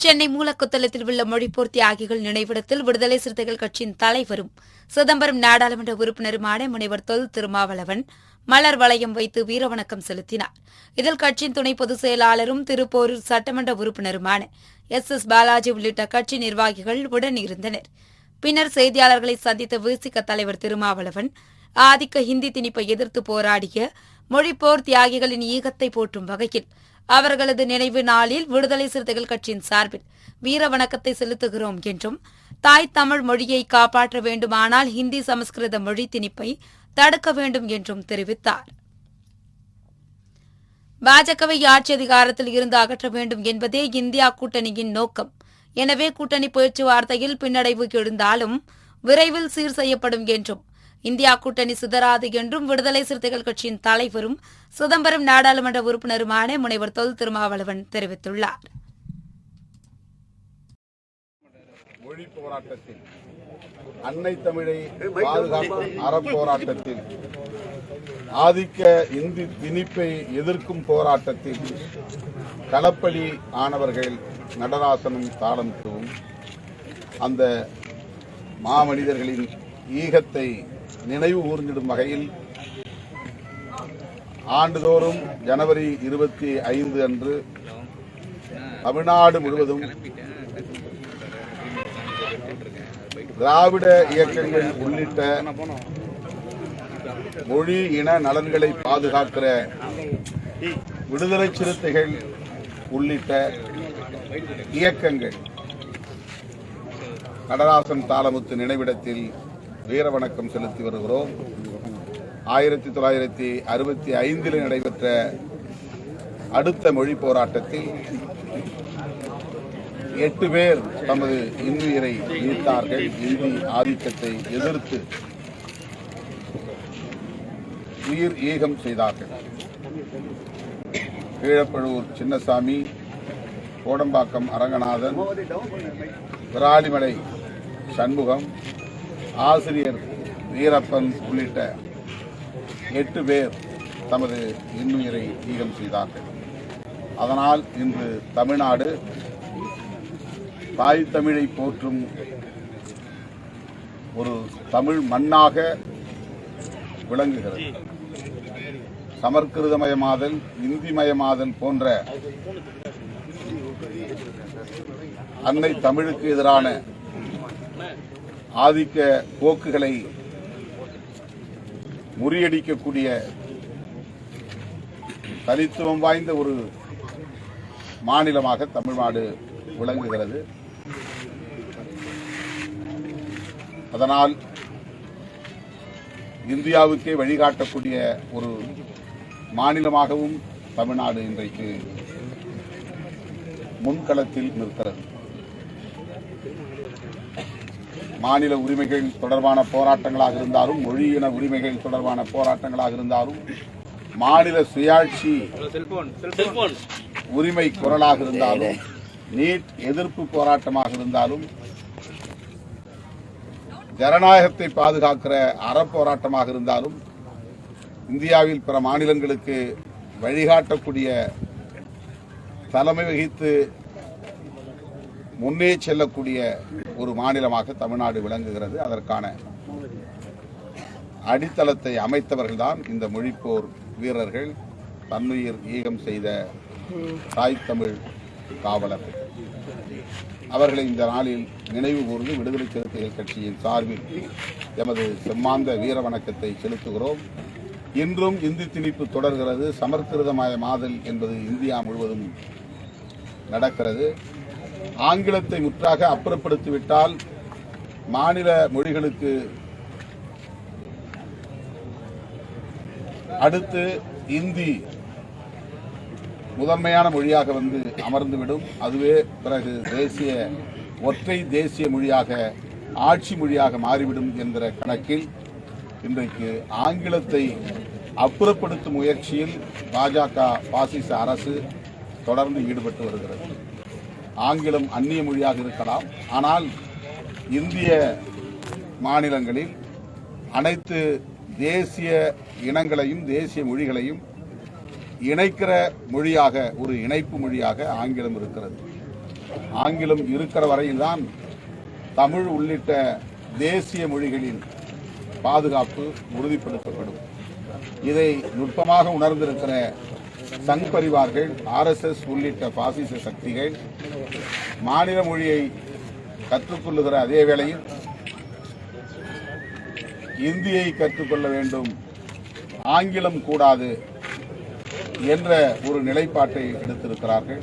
சென்னை மூலக்குத்தலத்தில் உள்ள மொழிப்போர் தியாகிகள் நினைவிடத்தில் விடுதலை சிறுத்தைகள் கட்சியின் தலைவரும் சிதம்பரம் நாடாளுமன்ற உறுப்பினருமான முனைவர் தொல் திருமாவளவன் மலர் வளையம் வைத்து வீரவணக்கம் செலுத்தினார். இதில் கட்சியின் துணை பொதுச் செயலாளரும் திருப்போரூர் சட்டமன்ற உறுப்பினருமான எஸ். எஸ். பாலாஜி உள்ளிட்ட கட்சி நிர்வாகிகள் உடன் இருந்தனர். பின்னர் செய்தியாளர்களை சந்தித்த விசிக தலைவர் திருமாவளவன் ஆதிக்க ஹிந்தி திணிப்பை எதிர்த்து போராடிய மொழிப்போர் தியாகிகளின் ஈகத்தை போற்றும் வகையில் அவர்களது நினைவு நாளில் விடுதலை சிறுத்தைகள் கட்சியின் சார்பில் வீர வணக்கத்தை செலுத்துகிறோம் என்றும் தாய் தமிழ் மொழியை காப்பாற்ற வேண்டுமானால் ஹிந்தி சமஸ்கிருத மொழி திணிப்பை தடுக்க வேண்டும் என்றும் தெரிவித்தார். பாஜகவை ஆட்சி அதிகாரத்தில் இருந்து அகற்ற வேண்டும் என்பதே இந்தியா கூட்டணியின் நோக்கம். எனவே கூட்டணி பேச்சுவார்த்தையில் பின்னடைவு எழுந்தாலும் விரைவில் சீர் செய்யப்படும் என்றும் இந்தியா கூட்டணி சிதறாது என்றும் விடுதலை சிறுத்தைகள் கட்சியின் தலைவரும் சிதம்பரம் நாடாளுமன்ற உறுப்பினருமான முனைவர் தொல் திருமாவளவன் தெரிவித்துள்ளார். மொழி போராட்டத்தில் அன்னை தமிழை பாதுகாக்கும் அறப்போராட்டத்தில் ஆதிக்க இந்தி திணிப்பை எதிர்க்கும் போராட்டத்தில் களப்பலி ஆனவர்கள் நடராசனும் தாளம் அந்த மாமனிதர்களின் ஈகத்தை நினைவு கூர்ந்திடும் வகையில் ஆண்டுதோறும் ஜனவரி இருபத்தி ஐந்து அன்று தமிழ்நாடு முழுவதும் திராவிட இயக்கங்கள் உள்ளிட்ட மொழி இன நலன்களை பாதுகாக்கிற விடுதலை சிறுத்தைகள் உள்ளிட்ட இயக்கங்கள். நடராசன் தாளமுத்து நினைவிடத்தில் வீரவணக்கம் செலுத்தி வருகிறோம். ஆயிரத்தி தொள்ளாயிரத்தி அறுபத்தி ஐந்தில் நடைபெற்ற அடுத்த மொழி போராட்டத்தில் எட்டு பேர் தமது இன்னுயிரை நீத்தார்கள் இந்தி ஆதிக்கத்தை எதிர்த்து உயிர் ஈகம் செய்தார்கள். கீழப்பழுவூர் சின்னசாமி கோடம்பாக்கம் அரங்கநாதன் விராலிமலை சண்முகம் ஆசிரியர் வீரப்பன் உள்ளிட்ட எட்டு பேர் தமது இன்னுயிரை ஈகம் செய்தார்கள். அதனால் இன்று தமிழ்நாடு தாய் தமிழை போற்றும் ஒரு தமிழ் மண்ணாக விளங்குகிறது. சமற்கிருதமயமாதல் இந்திமயமாதல் போன்ற அன்னை தமிழுக்கு எதிரான ஆதிக்க போக்குகளை முறியடிக்கக்கூடிய தனித்துவம் வாய்ந்த ஒரு மாநிலமாக தமிழ்நாடு விளங்குகிறது. அதனால் இந்தியாவுக்கே வழிகாட்டக்கூடிய ஒரு மாநிலமாகவும் தமிழ்நாடு இன்றைக்கு முன்களத்தில் நிற்கிறது. மாநில உரிமைகள் தொடர்பான போராட்டங்களாக இருந்தாலும் மொழியின உரிமைகள் தொடர்பான போராட்டங்களாக இருந்தாலும் மாநில சுயாட்சி உரிமை குரலாக இருந்தாலும் நீட் எதிர்ப்பு போராட்டமாக இருந்தாலும் ஜனநாயகத்தை பாதுகாக்கிற அறப்போராட்டமாக இருந்தாலும் இந்தியாவில் பிற மாநிலங்களுக்கு வழிகாட்டக்கூடிய தலைமை வகித்து முன்னே செல்லக்கூடிய ஒரு மாநிலமாக தமிழ்நாடு விளங்குகிறது. அதற்கான அடித்தளத்தை அமைத்தவர்கள்தான் இந்த மொழிப்போர் வீரர்கள். தன்னுயிர் ஈகம் செய்த தாய் தமிழ் காவலர்கள். அவர்களை இந்த நாளில் நினைவு கூர்ந்து விடுதலை சிறுத்தைகள் கட்சியின் சார்பில் எமது செம்மாந்த வீர வணக்கத்தை செலுத்துகிறோம். இன்றும் இந்தி திணிப்பு தொடர்கிறது. சமற்கிருதமயமாதல் என்பது இந்தியா முழுவதும் நடக்கிறது. ஆங்கிலத்தை முற்றாக அப்புறப்படுத்திவிட்டால் மாநில மொழிகளுக்கு அடுத்து இந்தி முதன்மையான மொழியாக வந்து அமர்ந்துவிடும். அதுவே பிறகு தேசிய ஒற்றை தேசிய மொழியாக ஆட்சி மொழியாக மாறிவிடும் என்கிற கணக்கில் இன்றைக்கு ஆங்கிலத்தை அப்புறப்படுத்தும் முயற்சியில் பாஜக பாசிச அரசு தொடர்ந்து ஈடுபட்டு வருகிறது. ஆங்கிலம் அந்நிய மொழியாக இருக்கலாம். ஆனால் இந்திய மாநிலங்களில் அனைத்து தேசிய இனங்களையும் தேசிய மொழிகளையும் இணைக்கிற மொழியாக ஒரு இணைப்பு மொழியாக ஆங்கிலம் இருக்கிறது. ஆங்கிலம் இருக்கிற வரையில்தான் தமிழ் உள்ளிட்ட தேசிய மொழிகளின் பாதுகாப்பு உறுதிப்படுத்தப்படும். இதை நுட்பமாக உணர்ந்திருக்கிற சங் பரிவார்கள் ஆர்எஸ்எஸ் உள்ளிட்ட பாசிச சக்திகள் மாநில மொழியை கற்றுக்கொள்ளுகிற அதே வேளையில் இந்தியை கற்றுக்கொள்ள வேண்டும் ஆங்கிலம் கூடாது என்ற ஒரு நிலைப்பாட்டை எடுத்திருக்கிறார்கள்.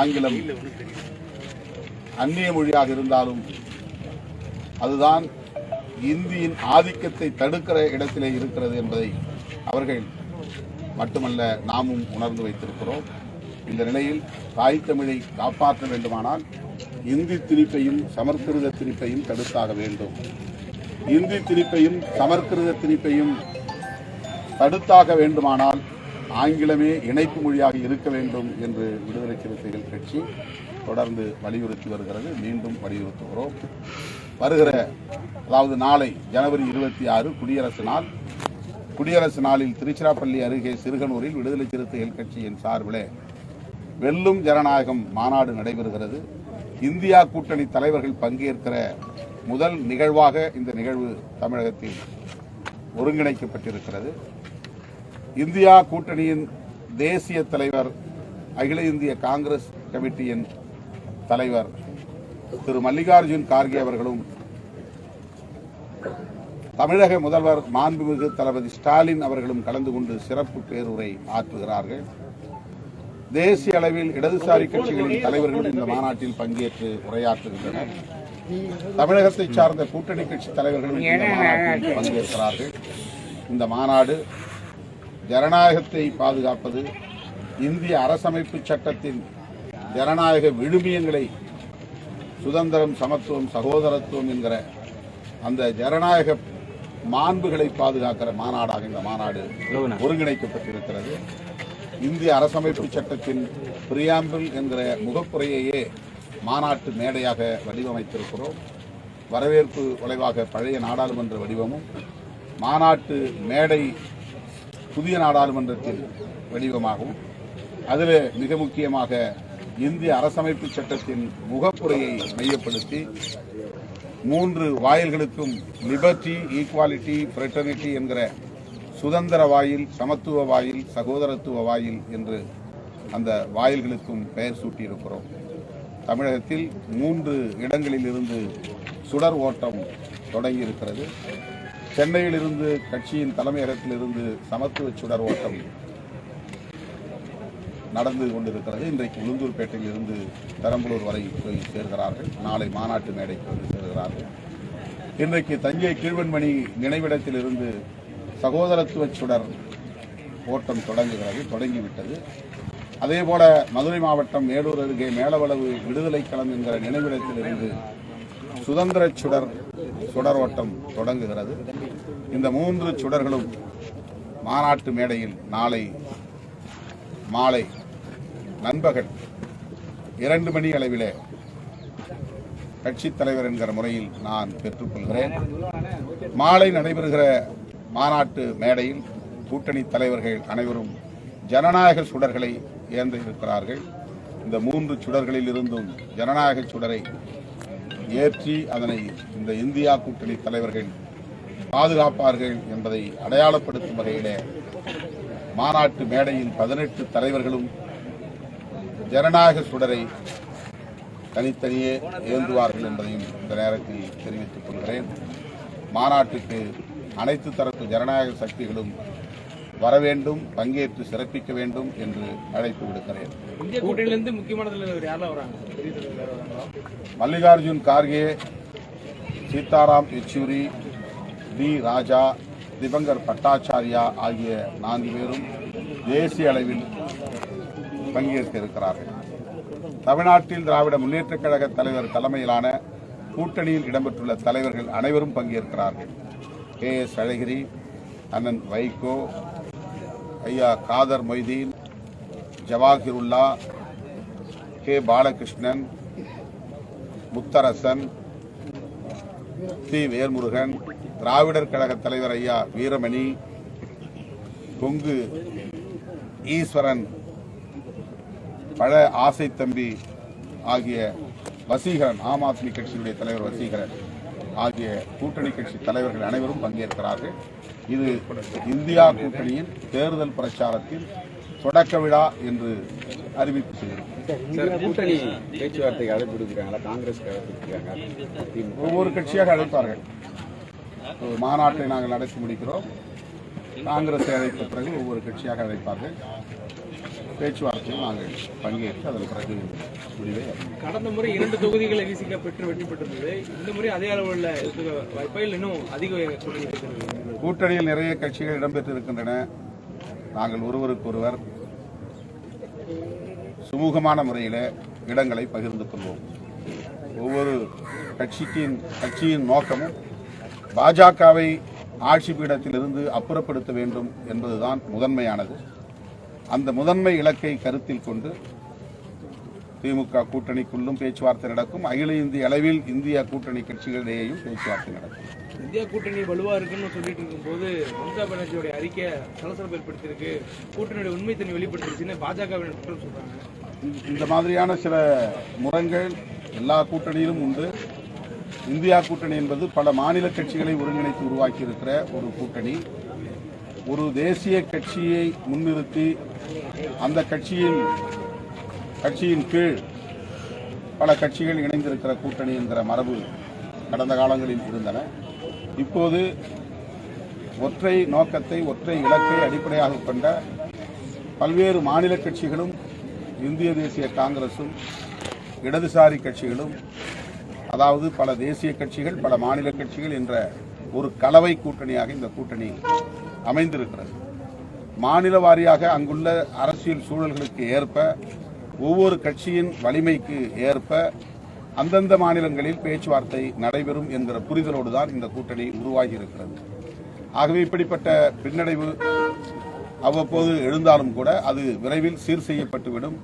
ஆங்கிலம் அந்நிய மொழியாக இருந்தாலும் அதுதான் இந்தியின் ஆதிக்கத்தை தடுக்கிற இடத்திலே இருக்கிறது என்பதை அவர்கள் மட்டுமல்ல நாமும் உணர்ந்து வைத்திருக்கிறோம். இந்த நிலையில் தாய் தமிழை காப்பாற்ற வேண்டுமானால் இந்தி திணிப்பையும் சமஸ்கிருத திணிப்பையும் தடுத்தாக வேண்டும். இந்தி திணிப்பையும் சமஸ்கிருத திணிப்பையும் தடுத்தாக வேண்டுமானால் ஆங்கிலமே இணைப்பு மொழியாக இருக்க வேண்டும் என்று விடுதலை சிறுத்தைகள் கட்சி தொடர்ந்து வலியுறுத்தி வருகிறது. மீண்டும் வலியுறுத்துகிறோம். வருகிற அதாவது நாளை ஜனவரி இருபத்தி ஆறு குடியரசு நாள். குடியரசு நாளில் திருச்சிராப்பள்ளி அருகே சிறுகனூரில் விடுதலை சிறுத்தைகள் கட்சியின் சார்பிலே வெல்லும் ஜனநாயகம் மாநாடு நடைபெறுகிறது. இந்தியா கூட்டணி தலைவர்கள் பங்கேற்கிற முதல் நிகழ்வாக இந்த நிகழ்வு தமிழகத்தில் ஒருங்கிணைக்கப்பட்டிருக்கிறது. இந்தியா கூட்டணியின் தேசிய தலைவர் அகில இந்திய காங்கிரஸ் கமிட்டியின் தலைவர் திரு. மல்லிகார்ஜுன் கார்கே அவர்களும் தமிழக முதல்வர் மாண்புமிகு தளபதி ஸ்டாலின் அவர்களும் கலந்து கொண்டு சிறப்பு பேருரை ஆற்றுகிறார்கள். தேசிய அளவில் இடதுசாரி கட்சிகளின் தலைவர்கள் இந்த மாநாட்டில் பங்கேற்று உரையாற்றுகின்றனர். தமிழகத்தை சார்ந்த கூட்டணி கட்சி தலைவர்களும் இந்த மாநாட்டில் பங்கேற்கிறார்கள். இந்த மாநாடு ஜனநாயகத்தை பாதுகாப்பது இந்திய அரசமைப்பு சட்டத்தின் ஜனநாயக விழுமியங்களை சுதந்திரம் சமத்துவம் சகோதரத்துவம் என்கிற அந்த ஜனநாயக மாண்புகளை பாதுகாக்கிற மாநாடாக இந்த மாநாடு ஒருங்கிணைக்கப்பட்டிருக்கிறது. இந்திய அரசமைப்பு சட்டத்தின் பிரியாம்பிள் என்கிற முகப்புரையையே மாநாட்டு மேடையாக வடிவமைத்திருக்கிறோம். வரவேற்பு விளைவாக பழைய நாடாளுமன்ற வடிவமும் மாநாட்டு மேடை புதிய நாடாளுமன்றத்தின் வடிவமாகவும் அதில் மிக முக்கியமாக இந்திய அரசமைப்பு சட்டத்தின் முகப்புரையை மையப்படுத்தி மூன்று வாயில்களுக்கும் லிபர்ட்டி ஈக்குவாலிட்டி ஃப்ரெட்டர்னிட்டி என்கிற சுதந்திர வாயில் சமத்துவ வாயில் சகோதரத்துவ வாயில் என்று அந்த வாயில்களுக்கும் பெயர் சூட்டியிருக்கிறோம். தமிழகத்தில் மூன்று இடங்களில் இருந்து சுடர் ஓட்டம் தொடங்கியிருக்கிறது. சென்னையிலிருந்து கட்சியின் தலைமையகத்திலிருந்து சமத்துவ சுடர் ஓட்டம் நடந்து கொண்டிருக்கிறது. இன்றைக்கு உளுந்தூர்பேட்டையில் இருந்து பெரம்பலூர் வரை போய் சேர்கிறார்கள். நாளை மாநாட்டு மேடைக்கு வந்து சேர்கிறார்கள். இன்றைக்கு தஞ்சை கீழ்வன்மணி நினைவிடத்திலிருந்து சகோதரத்துவ சுடர் ஓட்டம் தொடங்குகிறது தொடங்கிவிட்டது. அதேபோல மதுரை மாவட்டம் மேலூர் அருகே மேலவளவு விடுதலை களம் என்கிற நினைவிடத்திலிருந்து சுதந்திர சுடர் சுடர் ஓட்டம் தொடங்குகிறது. இந்த மூன்று சுடர்களும் மாநாட்டு மேடையில் நாளை மாலை நண்பகல் இரண்டு மணி அளவிலே கட்சித் தலைவர் என்கிற முறையில் நான் பெற்றுக்கொள்கிறேன். மாலை நடைபெறுகிற மாநாட்டு மேடையில் கூட்டணி தலைவர்கள் அனைவரும் ஜனநாயக சுடர்களை ஏந்த இருக்கிறார்கள். இந்த மூன்று சுடர்களில் இருந்தும் ஜனநாயக சுடரை ஏற்றி அதனை இந்த இந்தியா கூட்டணி தலைவர்கள் பாதுகாப்பார்கள் என்பதை அடையாளப்படுத்தும் வகையிலே மாநாட்டு மேடையில் பதினெட்டு தலைவர்களும் ஜனநாயக சுடரை தனித்தனியே ஏந்துவார்கள் என்பதையும் இந்த நேரத்தில் தெரிவித்துக் கொள்கிறேன். மாநாட்டுக்கு அனைத்து தரப்பு ஜனநாயக சக்திகளும் வர வேண்டும் பங்கேற்று சிறப்பிக்க வேண்டும் என்று அழைப்பு விடுக்கிறேன். இந்திய கூட்டணியிலிருந்து முக்கியமான தலைவர் யாரெல்லாம் வராங்க? மல்லிகார்ஜுன் கார்கே சீதாராம் யெச்சூரி டி ராஜா திபங்கர் பட்டாச்சாரியா ஆகிய நான்கு பேரும் தேசிய அளவில் பங்கேற்க இருக்கிறார்கள். தமிழ்நாட்டில் திராவிட முன்னேற்றக் கழக தலைவர் தலைமையிலான கூட்டணியில் இடம்பெற்றுள்ள தலைவர்கள் அனைவரும் பங்கேற்கிறார்கள். கே எஸ் அழகிரி அண்ணன் வைகோ ஐயா காதர் மொய்தீன் ஜவாஹிருல்லா கே பாலகிருஷ்ணன் முத்தரசன் தி வேல்முருகன் திராவிடர் கழக தலைவர் ஐயா வீரமணி கொங்கு ஈஸ்வரன் பழ ஆசை தம்பி ஆகிய வசீகரன் ஆம் ஆத்மி கட்சியினுடைய தலைவர் வசீகரன். ஆகிய கூட்டணி கட்சி தலைவர்கள் அனைவரும் பங்கேற்கிறார்கள். இது இந்தியா கூட்டணியின் தேர்தல் பிரச்சாரத்தின் தொடக்க விழா என்று அறிவிப்பு செய்கிறோம் ஒவ்வொரு கட்சியாக அழைப்பார்கள். மாநாட்டை நாங்கள் நடத்தி முடிக்கிறோம். காங்கிரஸை அழைத்த பிறகு ஒவ்வொரு கட்சியாக அழைப்பார்கள். பேச்சுவார்த்தையில் நாங்கள் பங்கேற்று அதன் பிறகு முடிவை. கடந்த முறை இரண்டு தொகுதிகளை விசிக பெற்று வெற்றி பெற்றிருந்தது இந்த முறை அதே அளவில் இருக்க வாய்ப்பா இல்லை இன்னும் அதிக கூட்டணியில் நிறைய கட்சிகள் இடம்பெற்றிருக்கின்றன. நாங்கள் ஒருவருக்கொருவர் சுமூகமான முறையில் இடங்களை பகிர்ந்து கொள்வோம். ஒவ்வொரு கட்சிக்கின் கட்சியின் நோக்கமும் பாஜகவை ஆட்சி பீடத்திலிருந்து அப்புறப்படுத்த வேண்டும் என்பதுதான் முதன்மையானது. அந்த முதன்மை இலக்கை கருத்தில் கொண்டு திமுக கூட்டணிக்குள்ளும் பேச்சுவார்த்தை நடக்கும். அகில இந்திய அளவில் இந்திய கூட்டணி கட்சிகளிடையேயும் பேச்சுவார்த்தை நடக்கும். இந்தியா கூட்டணி வலுவா இருக்குன்னு சொல்லிட்டு இருக்கும்போது மம்தா பானர்ஜியோட அறிக்கை சலசலப்பு ஏற்படுத்தியிருக்கு. கூட்டணியோட உண்மைத்தன்மை வெளிப்படுத்திருச்சுன்னு குற்றம் சொல்றாங்க. இந்த- இந்த மாதிரியான சில முரண்கள் எல்லா கூட்டணியிலும் உண்டு. இந்தியா கூட்டணி என்பது பல மாநில கட்சிகளை ஒருங்கிணைத்து உருவாக்கி இருக்கிற ஒரு கூட்டணி. ஒரு தேசிய கட்சியை முன்னிறுத்தி அந்த கட்சியின் கட்சியின் கீழ் பல கட்சிகள் இணைந்திருக்கிற கூட்டணி என்கிற மரபு கடந்த காலங்களில் இருந்தன. இப்போது ஒற்றை நோக்கத்தை ஒற்றை இலக்கை அடிப்படையாக கொண்ட பல்வேறு மாநில கட்சிகளும் இந்திய தேசிய காங்கிரஸும் இடதுசாரி கட்சிகளும் அதாவது பல தேசிய கட்சிகள் பல மாநில கட்சிகள் என்ற ஒரு கலவை கூட்டணியாக இந்த கூட்டணி அமைந்திருக்கிறது. மாநில வாரியாக அங்குள்ள அரசியல் சூழல்களுக்கு ஏற்ப ஒவ்வொரு கட்சியின் வலிமைக்கு ஏற்ப அந்தந்த மாநிலங்களில் பேச்சுவார்த்தை நடைபெறும் என்கிற புரிதலோடு தான் இந்த கூட்டணி உருவாகி இருக்கிறது ஆகவே இப்படிப்பட்ட பின்னடைவு அவ்வப்போது எழுந்தாலும் கூட அது விரைவில் சீர் செய்யப்பட்டுவிடும்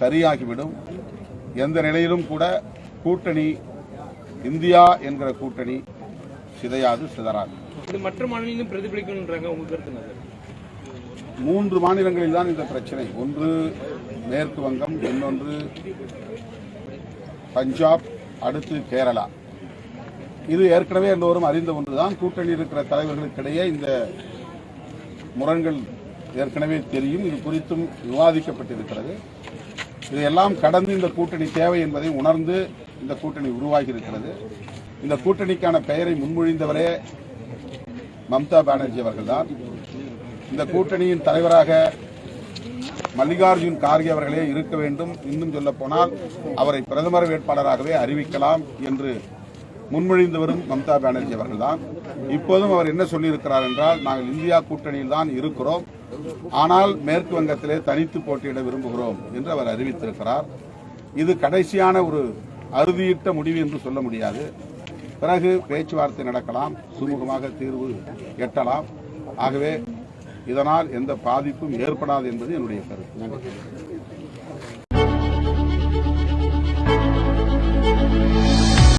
சரியாகிவிடும். எந்த நிலையிலும் கூட கூட்டணி இந்தியா என்கிற கூட்டணி சிதையாது சிதறாது. இது மற்ற மாநிலங்களும் பிரதிபலிக்கணுன்றாங்க உங்க கருத்து மூன்று மாநிலங்களில் தான் இந்த பிரச்சனை. ஒன்று மேற்கு வங்கம் இன்னொன்று பஞ்சாப் அடுத்து கேரளா. இது ஏற்கனவே எல்லோரும் அறிந்த ஒன்றுதான். கூட்டணி இருக்கிற தலைவர்களுக்கிடையே இந்த முரண்கள் ஏற்கனவே தெரியும். இது குறித்தும் விவாதிக்கப்பட்டிருக்கிறது. இதையெல்லாம் கடந்து இந்த கூட்டணி தேவை என்பதை உணர்ந்து இந்த கூட்டணி உருவாகி இருக்கிறது இந்த கூட்டணிக்கான பெயரை முன்மொழிந்தவரே மம்தா பானர்ஜி அவர்கள்தான். இந்த கூட்டணியின் தலைவராக மல்லிகார்ஜுன் கார்கே அவர்களே இருக்க வேண்டும். இன்னும் சொல்ல போனால் அவரை பிரதமர் வேட்பாளராகவே அறிவிக்கலாம் என்று முன்மொழிந்து வரும் மம்தா பானர்ஜி அவர்கள்தான். இப்போதும் அவர் என்ன சொல்லியிருக்கிறார் என்றால் நாங்கள் இந்தியா கூட்டணியில் தான் இருக்கிறோம். ஆனால் மேற்கு வங்கத்திலே தனித்து போட்டியிட விரும்புகிறோம் என்று அவர் அறிவித்திருக்கிறார். இது கடைசியான ஒரு அறுதியிட்ட முடிவு என்று சொல்ல முடியாது. பிறகு பேச்சுவார்த்தை நடக்கலாம் சுமூகமாக தீர்வு எட்டலாம். ஆகவே இதனால் எந்த பாதிப்பும் ஏற்படாது என்பது என்னுடைய கருத்து.